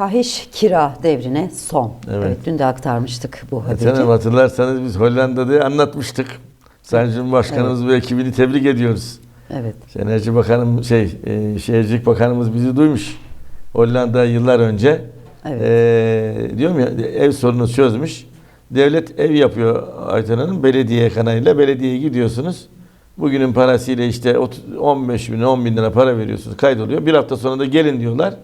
fahiş kira devrine son. Evet. Evet. dün de aktarmıştık bu haberi. Geçen yıl hatırlarsanız biz Hollanda'da anlatmıştık. Sayın Cumhurbaşkanımız ve ekibini tebrik ediyoruz. Evet. Enerji Bakanım şey e, Şehircilik Bakanımız bizi duymuş. Hollanda yıllar önce Evet. e, diyorum ya ev sorunu çözmüş. Devlet ev yapıyor Ayten Hanım belediye kanalıyla belediyeye gidiyorsunuz. Bugünün parasıyla işte 30 15 bin 10 bin lira para veriyorsunuz kaydoluyor. Bir hafta sonra da gelin diyorlar.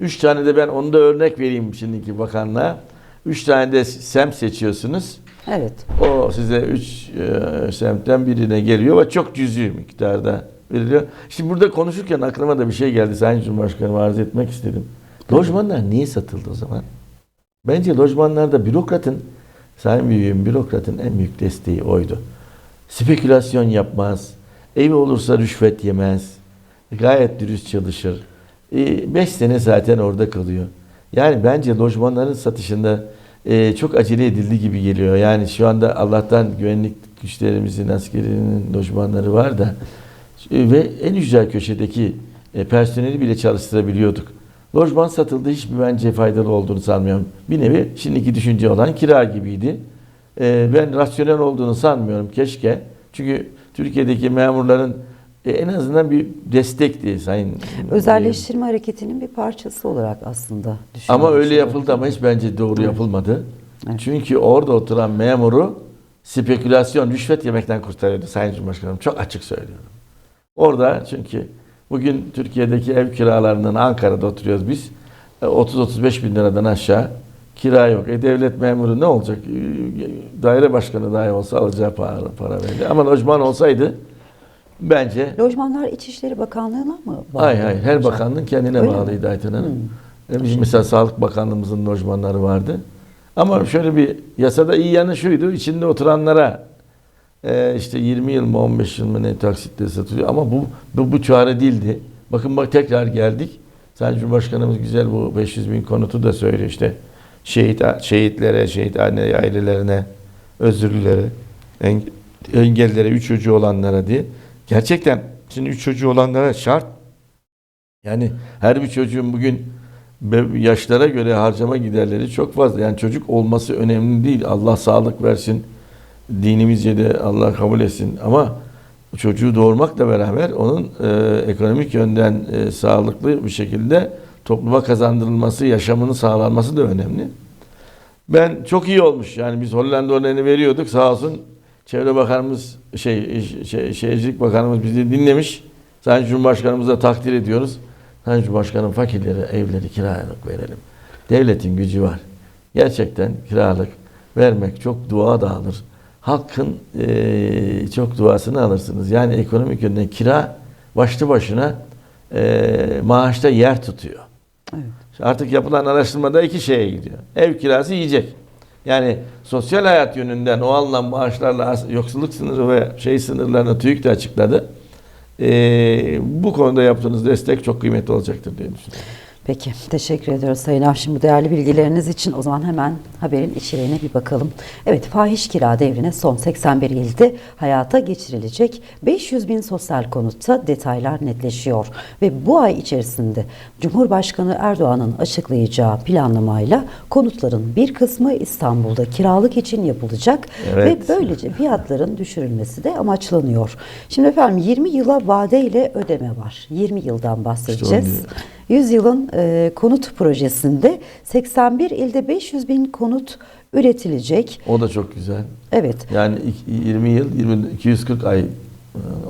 Üç tane de ben onu da örnek vereyim şimdiki bakanlığa. Üç tane de sem seçiyorsunuz. Evet. O size üç e, semtten birine geliyor ve çok cüzi miktarda veriliyor. Şimdi burada konuşurken aklıma da bir şey geldi. Sayın Cumhurbaşkanım arz etmek istedim. Lojmanlar niye satıldı o zaman? Bence lojmanlarda bürokratın, Sayın Büyüğüm bürokratın en büyük desteği oydu. Spekülasyon yapmaz, evi olursa rüşvet yemez, gayet dürüst çalışır. 5 sene zaten orada kalıyor. Yani bence lojmanların satışında e, çok acele edildi gibi geliyor. Yani şu anda Allah'tan güvenlik güçlerimizin, askerinin lojmanları var da e, ve en ücra köşedeki e, personeli bile çalıştırabiliyorduk. Lojman satıldı hiçbir bence faydalı olduğunu sanmıyorum. Bir nevi şimdiki düşünce olan kira gibiydi. Ben rasyonel olduğunu sanmıyorum keşke. Çünkü Türkiye'deki memurların e, en azından bir destekti sayın. Özelleştirme hareketinin bir parçası olarak aslında düşünüyorum. Ama öyle yapıldı ama hiç bence doğru yapılmadı. Evet. Çünkü orada oturan memuru spekülasyon, rüşvet yemekten kurtarıyordu Sayın Cumhurbaşkanım. Çok açık söylüyorum. Orada çünkü bugün Türkiye'deki ev kiralarından Ankara'da oturuyoruz biz. E, 30-35 bin liradan aşağı kira yok. E devlet memuru ne olacak? E, Daire başkanı dahi olsa alacağı para, para verdi. Ama lojman olsaydı bence Lojmanlar İçişleri Bakanlığı'na mı bağlı? Hayır hayır. Her bakanlığın kendine Öyle bağlıydı Ayten Hanım. E, Bizim mesela Sağlık Bakanlığımızın lojmanları vardı. Ama şöyle bir yasada iyi yanı şuydu. içinde oturanlara e, işte 20 yıl mı 15 yıl mı ne taksitle satılıyor. Ama bu, bu, bu çare değildi. Bakın bak tekrar geldik. Sayın Cumhurbaşkanımız güzel bu 500 bin konutu da söylüyor işte. Şehit, şehitlere, şehit aile, ailelerine, özürlülere, eng- engellilere, üç çocuğu olanlara diye. Gerçekten şimdi üç çocuğu olanlara şart. Yani her bir çocuğun bugün yaşlara göre harcama giderleri çok fazla. Yani çocuk olması önemli değil. Allah sağlık versin. Dinimizce de Allah kabul etsin. Ama çocuğu doğurmakla beraber onun e, ekonomik yönden e, sağlıklı bir şekilde topluma kazandırılması, yaşamının sağlanması da önemli. Ben çok iyi olmuş. Yani biz Hollanda örneğini veriyorduk. Sağ olsun Çevre Bakanımız, şey, şey Şehircilik Bakanımız bizi dinlemiş. Sayın Cumhurbaşkanımıza takdir ediyoruz. Sayın Cumhurbaşkanım fakirlere evleri kiralık verelim. Devletin gücü var. Gerçekten kiralık vermek çok dua da alır. Halkın eee, çok duasını alırsınız. Yani ekonomik yönden kira başlı başına eee, maaşta yer tutuyor. Evet. Artık yapılan araştırmada iki şeye gidiyor. Ev kirası yiyecek. Yani sosyal hayat yönünden o alınan maaşlarla yoksulluk sınırı ve şey sınırlarını TÜİK de açıkladı. Ee, bu konuda yaptığınız destek çok kıymetli olacaktır diye düşünüyorum. Peki, teşekkür ediyoruz Sayın Avşin bu değerli bilgileriniz için. O zaman hemen haberin içeriğine bir bakalım. Evet, fahiş kira devrine son 81 ilde hayata geçirilecek 500 bin sosyal konutta detaylar netleşiyor. Ve bu ay içerisinde Cumhurbaşkanı Erdoğan'ın açıklayacağı planlamayla konutların bir kısmı İstanbul'da kiralık için yapılacak Evet. ve böylece fiyatların düşürülmesi de amaçlanıyor. Şimdi efendim 20 yıla vadeyle ödeme var. 20 yıldan bahsedeceğiz. diyor. 100 yılın e, konut projesinde 81 ilde 500 bin konut üretilecek. O da çok güzel. Evet. Yani iki- 20 yıl, 20, 240 ay. e,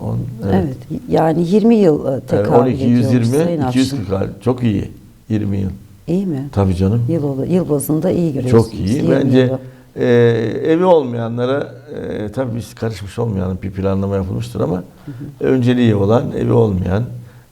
On, Evet. evet. Yani 20 yıl e, Yani tekabül 12, ediyor 120, Sayın Avşin. 240 ay. Çok iyi. 20 yıl. İyi mi? Tabii canım. Yıl, yıl bazında iyi görüyorsunuz. Çok iyi. 20 Bence yılı. e, evi olmayanlara e, tabii biz karışmış olmayalım bir planlama yapılmıştır ama önceliği olan evi olmayan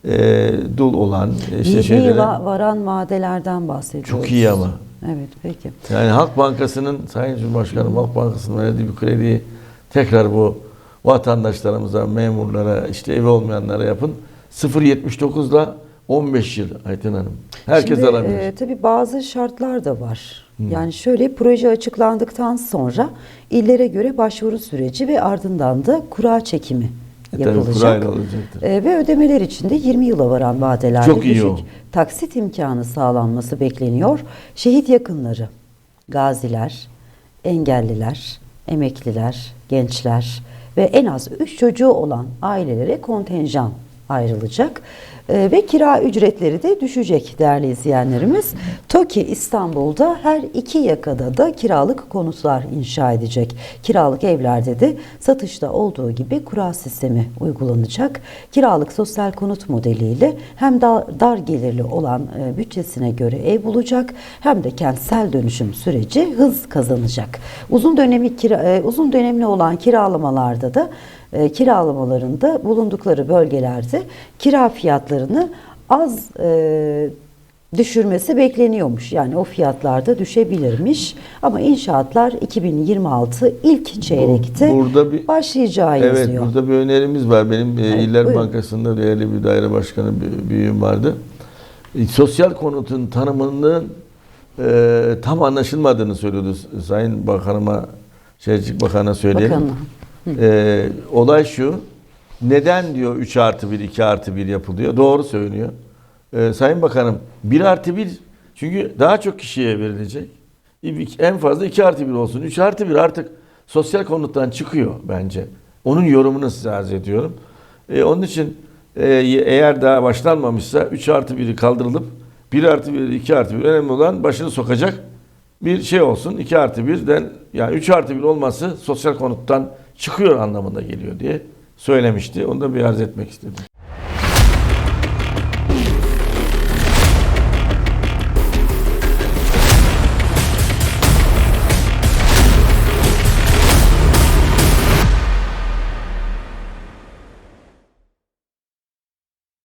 e, dul olan e, işte 20 şeylere yıla varan vadelerden bahsediyoruz. çok iyi ama. Evet peki. Yani Halk Bankası'nın Sayın Cumhurbaşkanım Halk Bankası'nın verdiği bir krediyi tekrar bu vatandaşlarımıza, memurlara, işte evi olmayanlara yapın. 0.79 ile 15 yıl Ayten Hanım. Herkes Şimdi, alabilir. e, tabii bazı şartlar da var. Yani şöyle proje açıklandıktan sonra illere göre başvuru süreci ve ardından da kura çekimi yapılacak. E, ve ödemeler için de 20 yıla varan vadelerde Çok düşük o. taksit imkanı sağlanması bekleniyor. Şehit yakınları, gaziler, engelliler, emekliler, gençler ve en az 3 çocuğu olan ailelere kontenjan ayrılacak. E, ve kira ücretleri de düşecek değerli izleyenlerimiz. TOKİ İstanbul'da her iki yakada da kiralık konutlar inşa edecek. Kiralık evlerde de satışta olduğu gibi kura sistemi uygulanacak. Kiralık sosyal konut modeliyle hem dar, dar gelirli olan e, bütçesine göre ev bulacak hem de kentsel dönüşüm süreci hız kazanacak. Uzun dönemi kira, e, uzun dönemli olan kiralamalarda da e, kiralamalarında bulundukları bölgelerde kira fiyatlarını az e, düşürmesi bekleniyormuş. Yani o fiyatlarda düşebilirmiş. Ama inşaatlar 2026 ilk çeyrekte burada bir- başlayacağı Evet yazıyor. burada bir önerimiz var. Benim e, Evet, İller buyurun. Bankası'nda değerli bir daire başkanı büyüğüm vardı. E, sosyal konutun tanımının e, tam anlaşılmadığını söylüyordu. Sayın Bakanıma, Şehircilik Bakanı'na söyleyelim. Bakanım. E, olay şu. Neden diyor 3 artı 1, 2 artı 1 yapılıyor? Doğru söylüyor. E, Sayın Bakanım 1 artı 1 çünkü daha çok kişiye verilecek. En fazla 2 artı 1 olsun. 3 artı 1 artık sosyal konuttan çıkıyor bence. Onun yorumunu size arz ediyorum. E, onun için e, eğer daha başlanmamışsa 3 artı 1'i kaldırılıp 1 artı 1, 2 artı 1 önemli olan başını sokacak bir şey olsun. 2 artı 1'den yani 3 artı 1 olması sosyal konuttan çıkıyor anlamında geliyor diye söylemişti. Onu da bir arz etmek istedim.